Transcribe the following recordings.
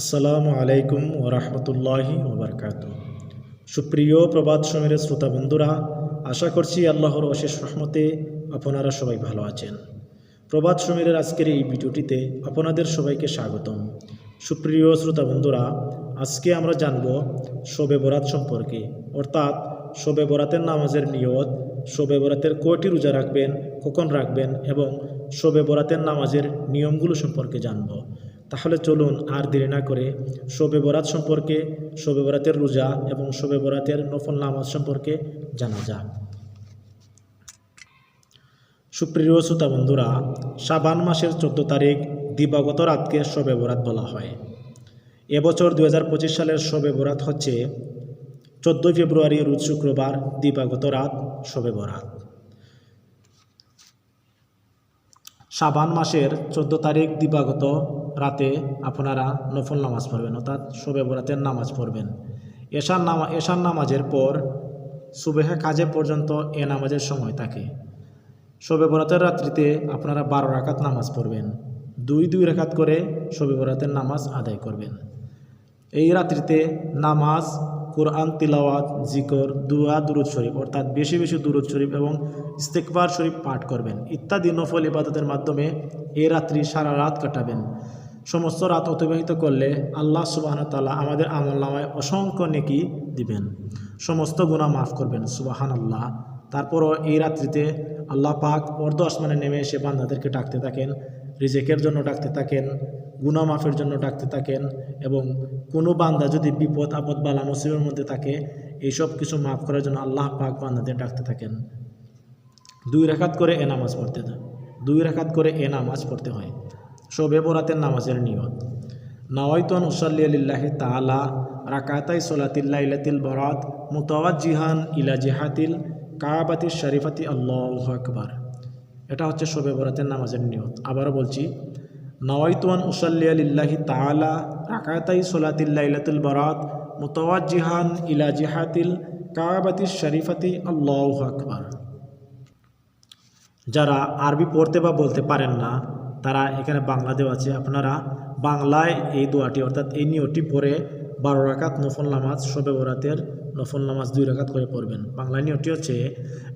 আসসালামু আলাইকুম ও রহমতুল্লাহি ওবরকাত সুপ্রিয় প্রবাদ সমীরের শ্রোতা বন্ধুরা, আশা করছি আল্লাহর অশেষ রহমতে আপনারা সবাই ভালো আছেন। প্রবাদ সমীরের আজকের এই ভিডিওটিতে আপনাদের সবাইকে স্বাগতম। সুপ্রিয় শ্রোতা বন্ধুরা, আজকে আমরা জানব শবে বরাত সম্পর্কে। অর্থাৎ শবে বরাতের নামাজের নিয়ত, শবে বরাতের কয়টি রোজা রাখবেন, কখন রাখবেন এবং শবে বরাতের নামাজের নিয়মগুলো সম্পর্কে জানব। তাহলে চলুন আর দেরি না করে শোবে বরাত সম্পর্কে, শোবে বরাতের রোজা এবং শোবে বরাতের নফল নামাজ সম্পর্কে জানা যাক। সুপ্রিয় শ্রোতা বন্ধুরা, শাবান মাসের চোদ্দ তারিখ দিবাগত রাতকে শবে বরাত বলা হয়। এবছর দু হাজার পঁচিশ সালের শবে বরাত হচ্ছে চোদ্দোই ফেব্রুয়ারি রোজ শুক্রবার দিবাগত রাত শবে বরাত। শাবান মাসের চোদ্দ তারিখ দিবাগত রাতে আপনারা নফল নামাজ পড়বেন, অর্থাৎ শোবে বরাতের নামাজ পড়বেন। এশার নামা এশার নামাজের পর সুবেহা কাজে পর্যন্ত এ নামাজের সময় থাকে। শবে বরাতের রাত্রিতে আপনারা বারো রাকাত নামাজ পড়বেন। দুই দুই রেখাত করে শবে বরাতের নামাজ আদায় করবেন। এই রাত্রিতে নামাজ, কোরআন, তিলাওয়াত, জিকর, দুয়া, দুরুদ শরীফ, অর্থাৎ বেশি বেশি দুরুদ শরীফ এবং ইস্তেকবার শরীফ পাঠ করবেন। ইত্যাদি নফল ইবাদতের মাধ্যমে এই রাত্রি সারা রাত কাটাবেন। সমস্ত রাত অতিবাহিত করলে আল্লাহ সুবাহন তালা আমাদের আমল নামায় অসংখ্য নেকি দিবেন। সমস্ত গুণা মাফ করবেন সুবাহান আল্লাহ তারপরও এই রাত্রিতে আল্লাহ পাক অর্ধ আসমানে নেমে এসে বান্দাদেরকে ডাকতে থাকেন, রিজেকের জন্য ডাকতে থাকেন গুনা মাফের জন্য ডাকতে থাকেন এবং কোনো বান্দা যদি বিপদ, আপদ, বালা মুসিবের মধ্যে থাকে, এইসব কিছু মাফ করার জন্য আল্লাহ পাক বান্দাদের ডাকতে থাকেন। দুই রেখাত করে এ নামাজ পড়তে দুই রেখাত করে এ নামাজ পড়তে হয়। শোবে বরাতের নামাজের নিয়ত। নওয়াইতন উসাল্লি আলিল্লাহি তালা রাকাতাই সোলাতিল্লা ইলাতিল বরাত মুতাওয়াজ জিহান ইলা জিহাতিল কাবাতি শরীফাতি আল্লাহ আকবার। এটা হচ্ছে শোবে বরাতের নামাজের নিয়ত। আবারও বলছি নওয়াইতুয়ান উসাল্লি আলিল্লাহি তালা রাকাতাই সোলাতিল্লা ইলাতুল বরাত মুতাওয়াজ জিহান ইলা জিহাতিল কাবাতি শরীফাতি আল্লাহ আকবার। যারা আরবি পড়তে বা বলতে পারেন না তারা এখানে বাংলা দেওয়া আছে। আপনারা বাংলায় এই দোয়াটি, অর্থাৎ এই নিয়টি পড়ে বারো রাকাত নফল নামাজ শবে বরাতের নফল নামাজ দুই রাকাত করে পড়বেন। বাংলা নিয়টি হচ্ছে,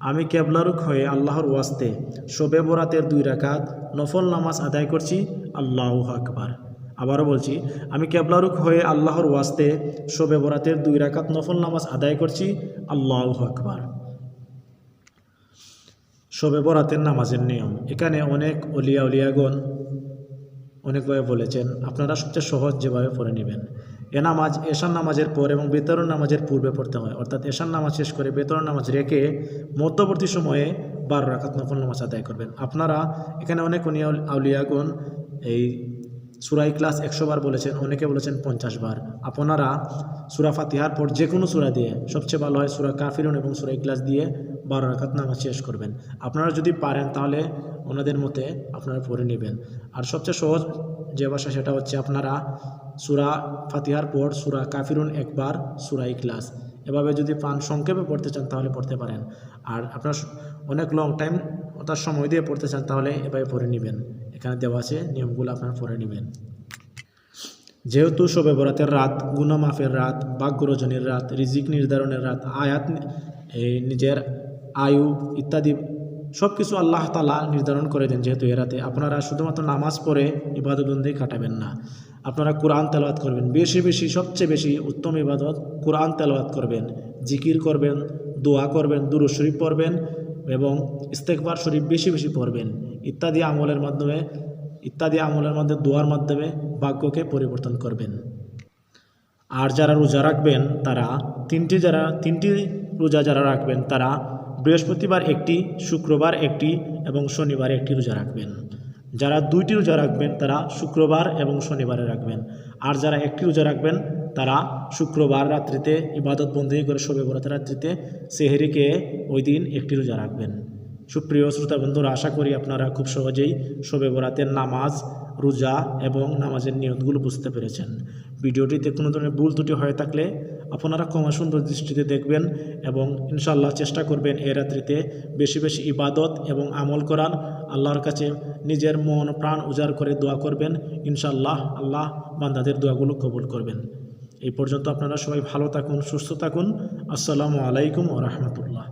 আমি কেবলারুক হয়ে আল্লাহর ওয়াস্তে শবে বরাতের দুই রাকাত নফল নামাজ আদায় করছি, আল্লাহ আকবার। আবারও বলছি, আমি কেবলারুক হয়ে আল্লাহর ওয়াস্তে শবে বরাতের দুই রাকাত নফল নামাজ আদায় করছি, আল্লাহ আকবার। শবে বরাতের নামাজের নিয়ম। এখানে অনেক অলিয়া উলিয়াগণ অনেকভাবে বলেছেন, আপনারা সবচেয়ে সহজ যেভাবে পড়ে নেবেন। এ নামাজ এশান নামাজের পর এবং বেতরণ নামাজের পূর্বে পড়তে হয়। অর্থাৎ এশান নামাজ শেষ করে বেতরণ নামাজ রেখে মধ্যবর্তী সময়ে বারো রাখাত নফল নামাজ আদায় করবেন। আপনারা এখানে অনেক অনিয়া আউলিয়াগণ এই সুরাই ক্লাস একশো বার বলেছেন, অনেকে বলেছেন পঞ্চাশ বার। আপনারা সুরা ফাতিহার পর যে কোনো সুরা দিয়ে, সবচেয়ে ভালো হয় সুরা কাফিরুন এবং সুরাই ক্লাস দিয়ে বারো রাখাত নামাজ শেষ করবেন। আপনারা যদি পারেন তাহলে ওনাদের মতে আপনারা পড়ে নেবেন। আর সবচেয়ে সহজ যে ভাষা সেটা হচ্ছে আপনারা সুরা ফাতিহার পর সুরা কাফিরুন একবার, সুরা ইখলাস। এভাবে যদি পান, সংক্ষেপে পড়তে চান তাহলে পড়তে পারেন। আর আপনার অনেক লং টাইম অর্থাৎ সময় দিয়ে পড়তে চান তাহলে এভাবে পড়ে নেবেন। এখানে দেওয়া আছে নিয়মগুলো আপনারা পড়ে নেবেন। যেহেতু শবে বরাতের রাত গুনা মাফের রাত বাঘ রজনীর রাত, রিজিক নির্ধারণের রাত, আয়াত এই নিজের আয়ু ইত্যাদি সব কিছু আল্লাহ তালা নির্ধারণ করে দেন যেহেতু এরাতে আপনারা শুধুমাত্র নামাজ পড়ে ইবাদতবন্দি কাটাবেন না। আপনারা কোরআন তেলাওয়াত করবেন। বেশি বেশি, সবচেয়ে বেশি উত্তম ইবাদত কোরআন তেলাওয়াত করবেন। জিকির করবেন, দোয়া করবেন দুরু শরীফ পড়বেন এবং ইস্তেকবার শরীফ বেশি বেশি পড়বেন। ইত্যাদি আমলের মাধ্যমে, ইত্যাদি আমলের মধ্যে দোয়ার মাধ্যমে ভাগ্যকে পরিবর্তন করবেন। আর যারা রোজা রাখবেন, তারা তিনটি যারা, তিনটি রোজা যারা রাখবেন, তারা বৃহস্পতিবার একটি, শুক্রবার একটি এবং শনিবার একটি রোজা রাখবেন। যারা দুইটি রোজা রাখবেন, তারা শুক্রবার এবং শনিবারে রাখবেন। আর যারা একটি রোজা রাখবেন, তারা শুক্রবার রাত্রিতে ইবাদত বন্দি করে শবে বরাতের রাত্রিতে সেহেরিকে ওই দিন একটি রোজা রাখবেন। সুপ্রিয় শ্রোতা বন্ধুরা আশা করি আপনারা খুব সহজেই শবে বরাতের নামাজ, রোজা এবং নামাজের নিয়তগুলো বুঝতে পেরেছেন। ভিডিওটিতে কোনো ধরনের ভুল ত্রুটি হয়ে থাকলে আপনারা ক্ষমা সুন্দর দৃষ্টিতে দেখবেন এবং ইনশাল্লাহ চেষ্টা করবেন এ রাত্রিতে বেশি বেশি ইবাদত এবং আমল করার। আল্লাহর কাছে নিজের মন, প্রাণ উজাড় করে দোয়া করবেন। ইনশাল্লাহ আল্লাহ বান্দাদের দোয়াগুলো কবুল করবেন। এই পর্যন্ত আপনারা সবাই ভালো থাকুন, সুস্থ থাকুন। আসসালামু আলাইকুম ও রহমতুল্লাহ।